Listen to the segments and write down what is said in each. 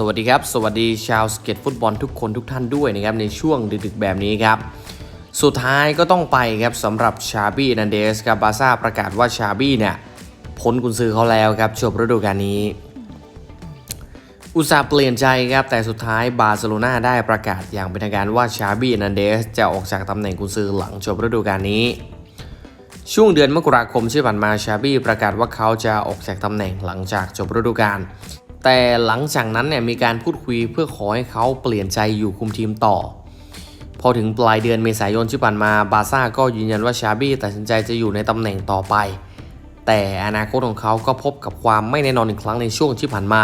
สวัสดีครับ สวัสดีชาวสเก็ตฟุตบอลทุกคนทุกท่านด้วยนะครับในช่วงดึกๆแบบนี้ครับ สุดท้ายก็ต้องไปครับสำหรับชาบี้นันเดสครับบาซ่าประกาศว่าชาบี้เนี่ยพ้นกุนซือเขาแล้วครับจบฤดูกาลนี้ อุตสาห์เปลี่ยนใจครับ แต่สุดท้ายบาร์เซโลนาได้ประกาศอย่างเป็นทางการว่าชาบี้นันเดสจะออกจากตำแหน่งกุนซือหลังจบฤดูกาลนี้ ช่วงเดือนมกราคมที่ผ่านมาชาบี้ประกาศว่าเขาจะออกจากตำแหน่งหลังจากจบฤดูกาล แต่หลังจากนั้นเนี่ยมีการพูดคุยเพื่อขอให้เขาเปลี่ยนใจอยู่คุมทีมต่อ พอถึงปลายเดือนเมษายนที่ผ่านมาบาร์ซ่าก็ยืนยันว่าชาบี้ตัดสินใจจะอยู่ในตำแหน่งต่อไป แต่อนาคตของเขาก็พบกับความไม่แน่นอนอีกครั้งในช่วงที่ผ่านมา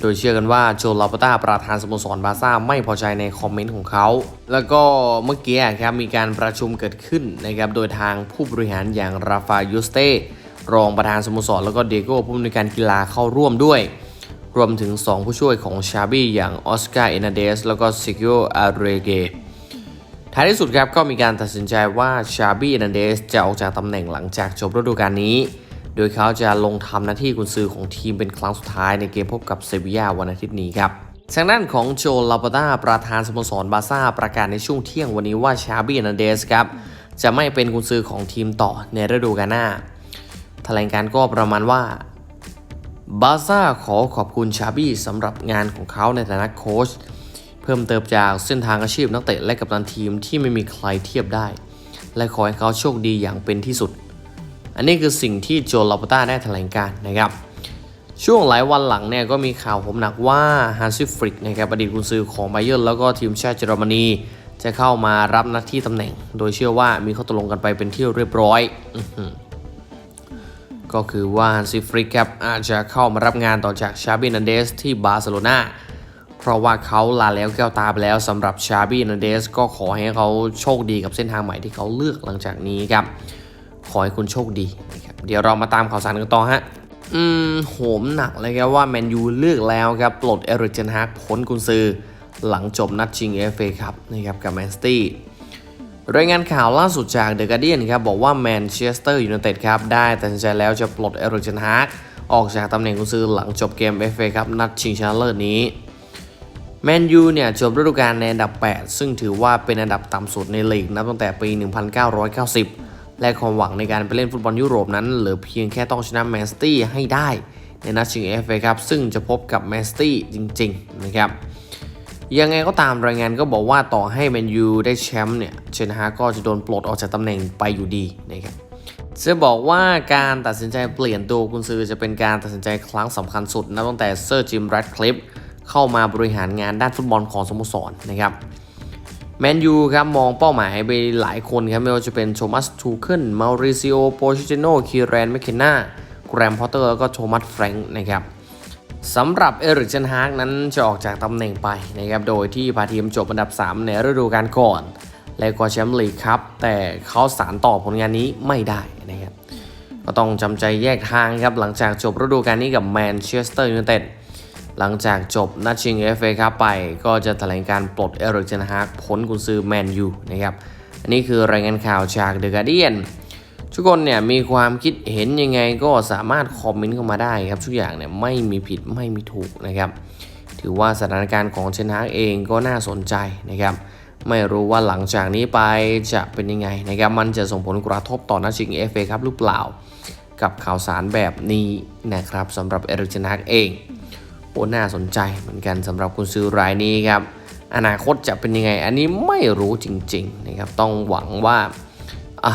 โดยเชื่อกันว่าโจลาปต้าประธานสโมสรบาร์ซ่าไม่พอใจในคอมเมนต์ของเขา แล้วก็เมื่อกี้ครับมีการประชุมเกิดขึ้นนะครับโดยทางผู้บริหารอย่างราฟายูสเต้รองประธานสโมสรแล้วก็เดโก้ผู้อำนวยการกีฬาเข้าร่วมด้วย รวมถึง 2 ผู้ช่วยของชาบี้อย่างออสการ์เอนาเดสแล้วก็ซิกิโออาเรเกท้ายที่สุดครับก็มีการตัดสินใจว่าชาบี้นันาเดสจะออกจากตำแหน่งหลังจากจบฤดูกาลนี้ โดยเขาจะลงทำหน้าที่กุนซือของทีมเป็นครั้งสุดท้ายในเกมพบกับเซบียาวันอาทิตย์นี้ครับทางด้านของโจลาปาตาประธานสโมสรบาซ่าประกาศในช่วงเที่ยงวันนี้ว่าชาบี้นันาเดสครับจะไม่เป็นกุนซือของทีมต่อในฤดูกาลหน้าแถลงการก็ประมาณว่า บาซ่าขอขอบคุณชาบี้สำหรับงานของเขาในฐานะโค้ชเพิ่มเติมจากเส้นทางอาชีพนักเตะและกัปตันทีมที่ไม่มีใครเทียบได้ และขอให้เขาโชคดีอย่างเป็นที่สุด อันนี้คือสิ่งที่โจลาปต้าได้แถลงการนะครับ ช่วงหลายวันหลังเนี่ยก็มีข่าวผมหนักว่าฮันซิฟริกนะครับอดีตกุนซือของไบเยอร์แล้วก็ทีมชาติเยอรมนี จะเข้ามารับหน้าที่ตำแหน่ง โดยเชื่อว่ามีข้อตกลงกันไปเป็นที่เรียบร้อยอ ก็คือว่าฮันซิฟริกครับอาจจะเข้ามารับงานต่อจากชาบินันเดสที่บาร์เซโลนาเพราะว่าเขาลาแล้วแก้วตาไปแล้วสำหรับชาบินันเดสก็ขอให้เขาโชคดีกับเส้นทางใหม่ที่เขาเลือกหลังจากนี้ครับ ขอให้คุณโชคดีนะครับเดี๋ยวเรามาตามข่าวสารกันต่อฮะอืมโหมหนักเลยครับว่าแมนยูเลือกแล้วครับปลดเอริกเจนฮากพ้นกุนซือหลังจบนัดชิงเอฟเอครับนะครับกับแมนสตี้ รายงานข่าวล่าสุดจากเดอะการ์เดียนครับบอกว่าแมนเชสเตอร์ยูไนเต็ดครับได้ตัดสินใจแล้วจะปลดเอริกเจนฮากออกจากตำแหน่งกุนซือหลังจบเกม FA ครับนัดชิงชนะเลิศนี้แมนยูเนี่ยจบฤดูกาลในอันดับ 8 ซึ่งถือว่าเป็นอันดับต่ำสุดในลีกนับตั้งแต่ปี 1990 และความหวังในการไปเล่นฟุตบอลยุโรปนั้น เหลือเพียงแค่ต้องชนะแมนสตี้ให้ได้ ในนัดชิง FA ครับซึ่งจะพบกับแมนสตี้จริง ๆ นะครับ ยังไงก็ตามรายงานก็บอกว่าต่อให้แมนยูได้แชมป์เนี่ยเชนฮาก็จะโดนปลดออกจากตำแหน่งไปอยู่ดีนะครับจะบอกว่าการตัดสินใจเปลี่ยนตัวกุนซือจะเป็นการตัดสินใจครั้งสำคัญสุดนับตั้งแต่เซอร์จิมแรดคลิฟเข้ามาบริหารงานด้านฟุตบอลของสโมสรนะครับแมนยูครับมองเป้าหมายไปหลายคนครับไม่ว่าจะเป็นโทมัสทูเคิลมาริซิโอโปชิเจโนคีแรนแมคเคนนาแกรมพอตเตอร์แล้วก็โทมัสแฟรงค์นะครับ สำหรับเอริกเชนฮากนั้นจะออกจากตำแหน่งไปนะครับโดยที่พาทีมจบอันดับ 3 ในฤดูกาลก่อน และก็แชมป์ลีกครับ แต่เขาสารต่อผลงานนี้ไม่ได้นะครับก็ต้องจำใจแยกทางครับ หลังจากจบฤดูกาลนี้กับแมนเชสเตอร์ยูไนเต็ดหลังจากจบนัดชิง FA ครับไป ก็จะแถลงการปลดเอริกเชนฮากพ้นกุนซือแมนยูนะครับอันนี้คือรายงานข่าวจากเดอะการ์เดียน ทุกคนเนี่ยมีความคิดเห็นยังไงก็สามารถคอมเมนต์เข้ามาได้ครับทุกอย่างเนี่ยไม่มีผิดไม่มีถูกนะครับ ถือว่าสถานการณ์ของเชนฮากเองก็น่าสนใจนะครับ ไม่รู้ว่าหลังจากนี้ไปจะเป็นยังไงนะครับมันจะส่งผลกระทบต่อนัดชิงเอฟเอครับหรือเปล่า กับข่าวสารแบบนี้นะครับสำหรับเอริกเชนฮากเองโอ้น่าสนใจเหมือนกันสำหรับคุณซื้อรายนี้ครับอนาคตจะเป็นยังไง อันนี้ไม่รู้จริง ๆ นะครับ ต้องหวังว่าอะ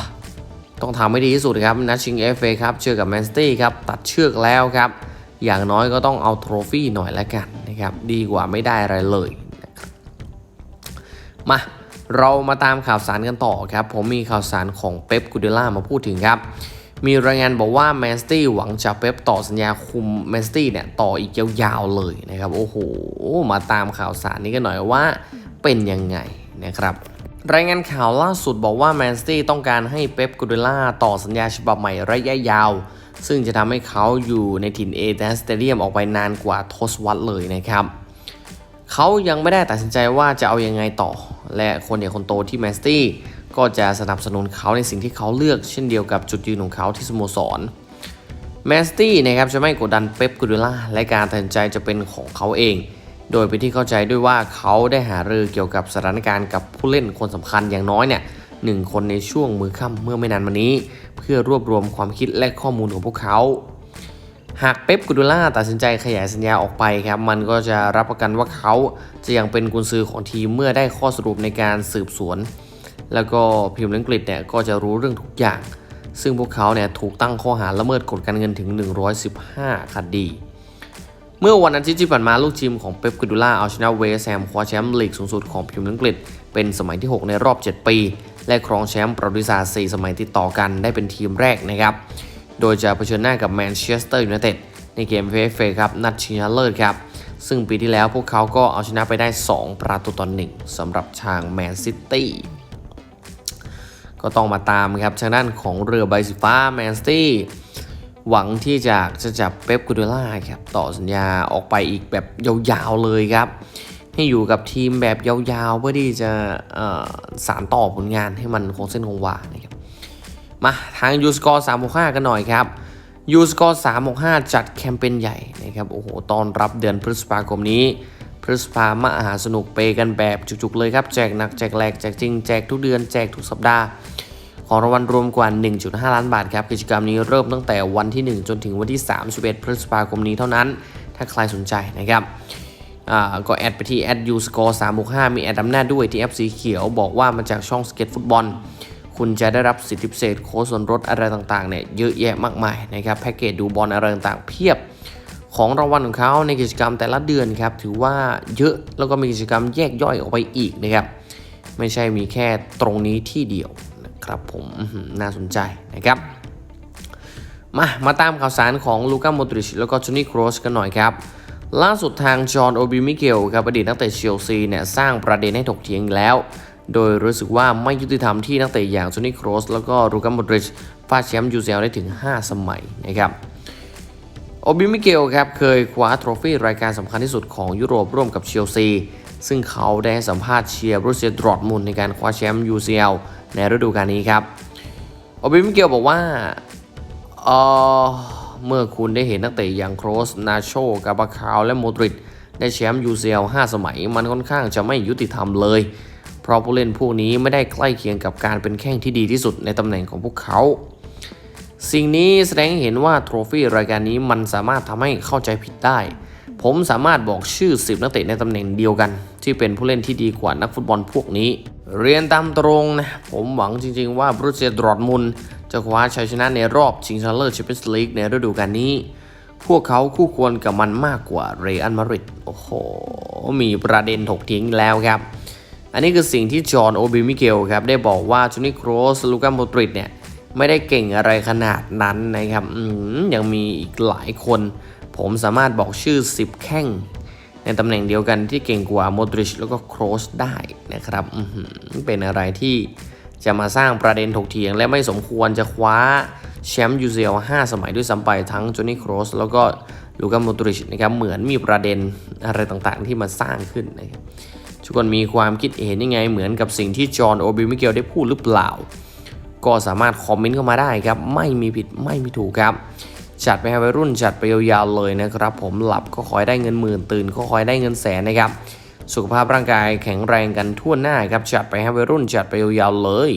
ต้องทำให้ดีที่สุดครับนัดชิงเอฟเอครับเจอกับแมนสตี้ครับตัดเชือกแล้วครับ อย่างน้อยก็ต้องเอาโทรฟี่หน่อยแล้วกันนะครับดีกว่าไม่ได้อะไรเลยมาเรามาตามข่าวสารกันต่อครับ ผมมีข่าวสารของเป๊ปกูเดล่ามาพูดถึงครับ มีรายงานบอกว่าแมนสตี้หวังจะเป๊ปต่อสัญญาคุมแมนสตี้เนี่ยต่ออีกยาวๆเลยนะครับ โอ้โห มาตามข่าวสารนี้กันหน่อยว่าเป็นยังไงนะครับ รายงานข่าวล่าสุดบอกว่าแมนซิตี้ต้องการให้เป๊ปกูเดล่าต่อสัญญาฉบับใหม่ระยะยาว ซึ่งจะทำให้เขาอยู่ในถิ่นเอเธนสเตเดียมออกไปนานกว่าทศวรรษเลยนะครับเขายังไม่ได้ตัดสินใจว่าจะเอายังไงต่อ และคนใหญ่คนโตที่แมนซิตี้ก็จะสนับสนุนเขาในสิ่งที่เขาเลือกเช่นเดียวกับจุดยืนของเขาที่สโมสรแมนซิตี้นะครับจะไม่กดดันเป๊ปกูเดล่าและการตัดสินใจจะเป็นของเขาเอง โดยเป็นที่เข้าใจด้วยว่าเขาได้หารือเกี่ยวกับสถานการณ์กับผู้เล่นคนสำคัญอย่างน้อยเนี่ยหนึ่งคนในช่วงมือค่ำเมื่อไม่นานมานี้ เพื่อรวบรวมความคิดและข้อมูลของพวกเขา หากเป๊ปกูดูล่าตัดสินใจขยายสัญญาออกไปครับ มันก็จะรับประกันว่าเขาจะยังเป็นกุนซือของทีมเมื่อได้ข้อสรุปในการสืบสวน แล้วก็พิมพ์อังกฤษเนี่ยก็จะรู้เรื่องทุกอย่าง ซึ่งพวกเขาเนี่ยถูกตั้งข้อหาละเมิดกฎการเงินถึง 115 คดี เมื่อวันอาทิตย์ที่ผ่านมาลูกทีมของเป๊ปกูดูล่าเอาชนะเวสแฮมคว้าแชมป์ลีกสูงสุดของพรีเมียร์อังกฤษ เป็นสมัยที่ 6 ในรอบ 7 ปี และครองแชมป์ประวัติศาสตร์4สมัยติดต่อกันได้เป็นทีมแรกนะครับ โดยจะเผชิญหน้ากับแมนเชสเตอร์ยูไนเต็ดในเกม FA ครับนัดชิงชนะเลิศครับซึ่งปีที่แล้วพวกเขาก็เอาชนะไปได้ 2 ประตูต่อ1สำหรับทางแมนซิตี้ก็ต้องมาตามครับทางด้านของเรือใบสีฟ้าแมนซิตี้ หวังที่จะจะจับเป๊ปกูเดล่าครับต่อสัญญาออกไปอีกแบบยาวๆเลยครับ ให้อยู่กับทีมแบบยาวๆ เพื่อที่จะสารต่อผลงานให้มันคงเส้นคงวานะครับมาทางยูสกอร์365กันหน่อยครับยูสกอร์365จัดแคมเปญใหญ่นะครับโอ้โหตอนรับเดือนพฤษภาคมนี้พฤษภามหาสนุกเปกันแบบจุกๆเลยครับ แจกหนักแจกแหลกแจกจริงแจกทุกเดือนแจกทุกสัปดาห์ ของรางวัลรวมกว่า 1.5 ล้านบาทครับกิจกรรมนี้เริ่มตั้งแต่วันที่ 1 จนถึงวันที่ 31 พฤษภาคมนี้เท่านั้น ถ้าใครสนใจนะครับก็แอดไปที่แอดยูสกอร์365มีแอดอำนาจด้วยที่แอปสีเขียวบอกว่ามาจากช่องสเก็ตฟุตบอล คุณจะได้รับสิทธิพิเศษโค้ดส่วนลดอะไรต่างๆเนี่ยเยอะแยะมากมายนะครับแพ็กเกจดูบอลอะไรต่างๆเพียบของรางวัลของเขาในกิจกรรมแต่ละเดือนครับถือว่าเยอะแล้วก็มีกิจกรรมแยกย่อยออกไปอีกนะครับไม่ใช่มีแค่ตรงนี้ที่เดียว นะครับผมน่าสนใจนะครับมามาตามข่าวสารของลูก้าโมดริชแล้วก็จูนี่โครสกันหน่อยครับ ล่าสุดทางจอห์นโอบิมิเกลครับอดีตนักเตะเชลซีเนี่ยสร้างประเด็นให้ถกเถียงแล้ว โดยรู้สึกว่าไม่ยุติธรรมที่นักเตะอย่างจูนี่โครสแล้วก็ลูก้าโมดริชฟาดแชมป์ยูเซลได้ถึง 5 สมัยนะครับโอบิมิเกลครับเคยคว้าโทรฟี่รายการสำคัญที่สุดของยุโรปร่วมกับเชลซีซึ่งเขาได้สัมภาษณ์เชียร์บรูเซียดรอร์ทมุนในการคว้าแชมป์ UCL ในฤดูกาลนี้ครับโอบิมิเกลบอกว่าเอ่อเมื่อคุณได้เห็นนักเตะอย่างโครสนาโชกาบาคาวและโมดริดได้แชมป์ UCL 5 สมัย มันค่อนข้างจะไม่ยุติธรรมเลย เพราะผู้เล่นพวกนี้ไม่ได้ใกล้เคียงกับการเป็นแข้งที่ดีที่สุดในตำแหน่งของพวกเขา สิ่งนี้แสดงให้เห็นว่าโทรฟี่รายการนี้มันสามารถทำให้เข้าใจผิดได้ ผมสามารถบอกชื่อ 10 นักเตะในตำแหน่งเดียวกัน ที่เป็นผู้เล่นที่ดีกว่านักฟุตบอลพวกนี้ เรียนตามตรงนะ ผมหวังจริงๆว่าบรูเซียดรอร์ทมุนจะคว้าชัยชนะในรอบชิงชนะเลิศแชมเปี้ยนส์ลีกในฤดูกาลนี้ พวกเขาคู่ควรกับมันมากกว่าเรอัลมาดริดโอ้โห มีประเด็นถกเถียงแล้วครับ อันนี้คือสิ่งที่จอห์นโอบิมิเกลครับ ได้บอกว่าจูนี่โครสลูก้าโมดริดเนี่ย ไม่ได้เก่งอะไรขนาดนั้นนะครับยังมีอีกหลายคน ผมสามารถบอกชื่อ 10 แข้ง ในตำแหน่งเดียวกันที่เก่งกว่าโมดริชแล้วก็โครสได้นะครับเป็นอะไรที่จะมาสร้างประเด็นถกเถียง และไม่สมควรจะคว้าแชมป์ยูเซล5สมัยด้วยซ้ำไปทั้งโจนี่โครสแล้วก็ลูก้าโมดริชนะครับเหมือนมีประเด็นอะไรต่างๆ ที่มาสร้างขึ้นนะครับทุกคนมีความคิดเห็นยังไงเหมือนกับสิ่งที่จอห์นโอบิมิเกลได้พูดหรือเปล่า ก็สามารถคอมเมนต์เข้ามาได้ครับ ไม่มีผิดไม่มีถูกครับ จัดไปให้วัยรุ่นจัดไปยาวๆเลยนะครับ ผมหลับก็คอยได้เงินหมื่นตื่นก็คอยได้เงินแสนนะครับ สุขภาพร่างกายแข็งแรงกันทั่วหน้าครับจัดไปให้วัยรุ่นจัดไปยาวๆเลย